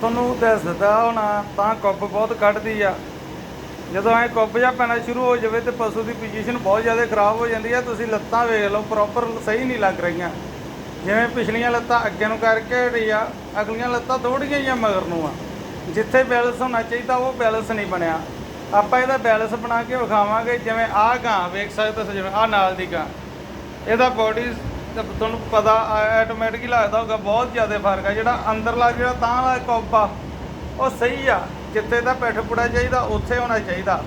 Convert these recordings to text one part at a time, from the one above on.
ਤੁਹਾਨੂੰ ਦੱਸਦਾ ਹੋਣਾ, ਤਾਂ ਕੁੱਬ ਬਹੁਤ ਕੱਢਦੀ ਆ। ਜਦੋਂ ਐ ਕੁੱਬ ਜਾਂ ਪੈਣਾ ਸ਼ੁਰੂ ਹੋ ਜਾਵੇ ਤੇ ਪਸ਼ੂ ਦੀ ਪੋਜੀਸ਼ਨ ਬਹੁਤ ਜ਼ਿਆਦਾ ਖਰਾਬ ਹੋ ਜਾਂਦੀ ਆ, ਤੁਸੀਂ ਲੱਤਾਂ ਵੇਖ ਲਓ ਪ੍ਰੋਪਰ ਸਹੀ ਨਹੀਂ ਲੱਗ ਰਹੀਆਂ। ਜਿਵੇਂ ਪਿਛਲੀਆਂ ਲੱਤਾਂ ਅੱਗੇ ਨੂੰ ਕਰਕੇ ਹਟੀ ਆ, ਅਗਲੀਆਂ ਲੱਤਾਂ ਥੋੜੀਆਂ ਜਿਹੀਆਂ ਮਗਰ ਨੂੰ ਆ। ਜਿੱਥੇ ਬੈਲੈਂਸ ਹੋਣਾ ਚਾਹੀਦਾ, ਉਹ ਬੈਲੈਂਸ ਨਹੀਂ ਬਣਿਆ। ਆਪਾਂ ਇਹਦਾ ਬੈਲੈਂਸ ਬਣਾ ਕੇ ਵਿਖਾਵਾਂਗੇ, ਜਿਵੇਂ ਆਹ ਗਾਂ ਵੇਖ ਸਕਦੇ ਹੋ ਜਿਵੇਂ ਆਹ ਨਾਲ ਦੀ ਗਾਂ। ਇਹਦਾ ਬੋਡੀ ਤੁਹਾਨੂੰ ਪਤਾ ਆਟੋਮੈਟਿਕ ਹੀ ਲੱਗਦਾ ਹੋਗਾ ਬਹੁਤ ਜ਼ਿਆਦਾ ਫ਼ਰਕ ਆ। ਜਿਹੜਾ ਅੰਦਰਲਾ ਜਿਹੜਾ ਤਾਂ ਵਾਲਾ ਕੁੱਬ ਆ, ਉਹ ਸਹੀ ਆ। ਜਿੱਥੇ ਦਾ ਪਿੱਠ ਪੁੜਾ ਚਾਹੀਦਾ, ਉੱਥੇ ਹੋਣਾ ਚਾਹੀਦਾ।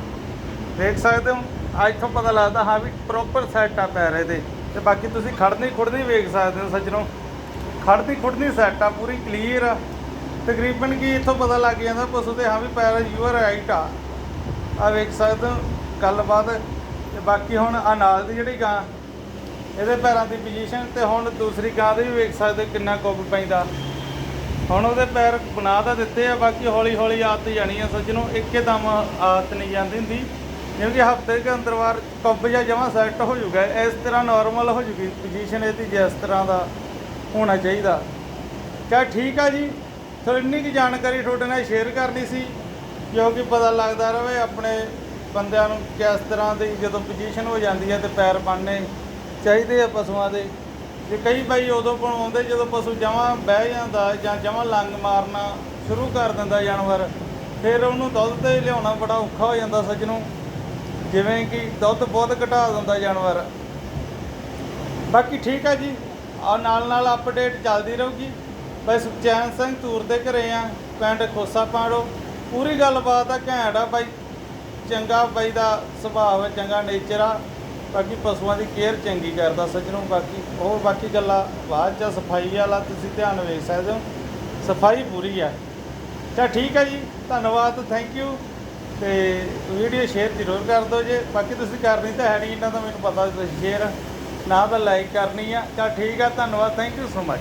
ਦੇਖ ਸਕਦੇ ਹੋ ਆ ਇੱਥੋਂ ਪਤਾ ਲੱਗਦਾ, ਹਾਂ ਵੀ ਪ੍ਰੋਪਰ ਸੈਟ ਆ ਪੈਰ ਇਹਦੇ। ਤੇ ਬਾਕੀ ਤੁਸੀਂ ਖੜਨੀ ਖੁੜਨੀ ਵੇਖ ਸਕਦੇ ਹੋ, ਸੱਜਣੋ। ਖੜਨੀ ਖੁੜਨੀ ਸੈਟ ਆ, ਪੂਰੀ ਕਲੀਅਰ ਆ। ਤਕਰੀਬਨ ਕੀ ਇੱਥੋਂ ਪਤਾ ਲੱਗ ਜਾਂਦਾ, ਪਸ਼ੂ ਦੇ, ਹਾਂ ਵੀ ਪੈਰ ਯੂਅਰ ਰਾਈਟ ਆ। ਆ ਵੇਖ ਸਕਦੇ ਹੋ, ਗੱਲਬਾਤ। ਤੇ ਬਾਕੀ ਹੁਣ ਆ ਨਾਲ ਦੀ ਜਿਹੜੀ ਗਾਂ ਇਹਦੇ ਪੈਰਾਂ ਦੀ ਪੋਜੀਸ਼ਨ ਤੇ ਹੁਣ ਦੂਸਰੀ ਗਾਂ ਦੇ ਵੀ ਵੇਖ ਸਕਦੇ ਹੋ ਕਿੰਨਾ ਕੁੱਬ ਪੈਂਦਾ। ਹੁਣ ਉਹਦੇ ਪੈਰ ਬਣਾ ਤਾਂ ਦਿੱਤੇ ਆ, ਬਾਕੀ ਹੌਲੀ ਹੌਲੀ ਆਦਤ ਜਾਣੀ ਆ ਸੱਜਣੋ ਇੱਕਦਮ ਆਦਤ ਨਹੀਂ ਜਾਂਦੀ ਹੁੰਦੀ। ਕਿਉਂਕਿ ਹਫ਼ਤੇ ਦੇ ਅੰਦਰ ਵਾਰ ਕੁੱਬ ਜਾਂ ਜਮਾ ਸੈੱਟ ਹੋ ਜਾਊਗਾ, ਇਸ ਤਰ੍ਹਾਂ ਨਾਰਮਲ ਹੋ ਜੂਗੀ ਪੋਜੀਸ਼ਨ ਇਹਦੀ ਜਿਸ ਤਰ੍ਹਾਂ ਦਾ ਹੋਣਾ ਚਾਹੀਦਾ। ਚਾ ਠੀਕ ਆ ਜੀ ਸੋ ਇੰਨੀ ਕੀ ਜਾਣਕਾਰੀ ਤੁਹਾਡੇ ਨਾਲ ਸ਼ੇਅਰ ਕਰਨੀ ਸੀ ਕਿਉਂਕਿ ਪਤਾ ਲੱਗਦਾ ਰਹੇ ਆਪਣੇ ਬੰਦਿਆਂ ਨੂੰ ਕਿਸ ਤਰ੍ਹਾਂ ਦੀ ਜਦੋਂ ਪੋਜੀਸ਼ਨ ਹੋ ਜਾਂਦੀ ਹੈ ਤੇ ਪੈਰ ਬਣਨੇ ਚਾਹੀਦੇ ਆ ਪਸ਼ੂਆਂ ਦੇ। ਜੇ ਕਈ ਬਾਈ ਉਦੋਂ ਬਣਾਉਂਦੇ ਜਦੋਂ ਪਸ਼ੂ ਜਮਾਂ ਬਹਿ ਜਾਂਦਾ ਜਾਂ ਜਮਾਂ ਲੰਗ ਮਾਰਨਾ ਸ਼ੁਰੂ ਕਰ ਦਿੰਦਾ ਜਾਨਵਰ, ਫਿਰ ਉਹਨੂੰ ਦੁੱਧ ਤੇ ਲਿਆਉਣਾ ਬੜਾ ਔਖਾ ਹੋ ਜਾਂਦਾ ਸੱਜਣੋਂ। ਜਿਵੇਂ ਕਿ ਦੁੱਧ ਬਹੁਤ ਘਟਾ ਦਿੰਦਾ ਜਾਨਵਰ। ਬਾਕੀ ਠੀਕ ਆ ਜੀ। ਆ ਨਾਲ ਨਾਲ ਅਪਡੇਟ ਚੱਲਦੀ ਰਹੂਗੀ। ਬਸ ਸੁਖਚੈਨ ਸਿੰਘ ਤੂਰ ਦੇ ਘਰੇ ਆ, ਪਿੰਡ ਖੋਸਾ ਪਾੜੋ। ਪੂਰੀ ਗੱਲਬਾਤ ਆ, ਘੈਂਟ ਆ ਬਾਈ। ਚੰਗਾ ਬਾਈ ਦਾ ਸੁਭਾਅ, ਚੰਗਾ ਨੇਚਰ ਆ। ਬਾਕੀ ਪਸ਼ੂਆਂ ਦੀ ਕੇਅਰ ਚੰਗੀ ਕਰਦਾ ਸੱਜਣੋਂ, ਬਾਕੀ ਹੋਰ ਬਾਕੀ ਗੱਲਾਂ ਬਾਅਦ ਚ ਸਫ਼ਾਈ ਵਾਲਾ ਤੁਸੀਂ ਧਿਆਨ ਵੇਖ ਸਕਦੇ ਹੋ। ਸਫ਼ਾਈ ਪੂਰੀ ਆ। ਤਾਂ ਠੀਕ ਹੈ ਜੀ, ਧੰਨਵਾਦ ਥੈਂਕ ਯੂ ਤੇ ਵੀਡੀਓ ਸ਼ੇਅਰ ਜ਼ਰੂਰ ਕਰ ਦਿਓ ਜੇ। ਬਾਕੀ ਤੁਸੀਂ ਕਰਨੀ ਤਾਂ ਹੈ ਨਹੀਂ ਇਹਨਾਂ ਦਾ ਮੈਨੂੰ ਪਤਾ ਤੁਸੀਂ ਸ਼ੇਅਰ ਨਾ ਤਾਂ ਲਾਈਕ ਕਰਨੀ ਆ। ਤਾਂ ਠੀਕ ਆ, ਧੰਨਵਾਦ ਥੈਂਕ ਯੂ ਸੋ ਮਚ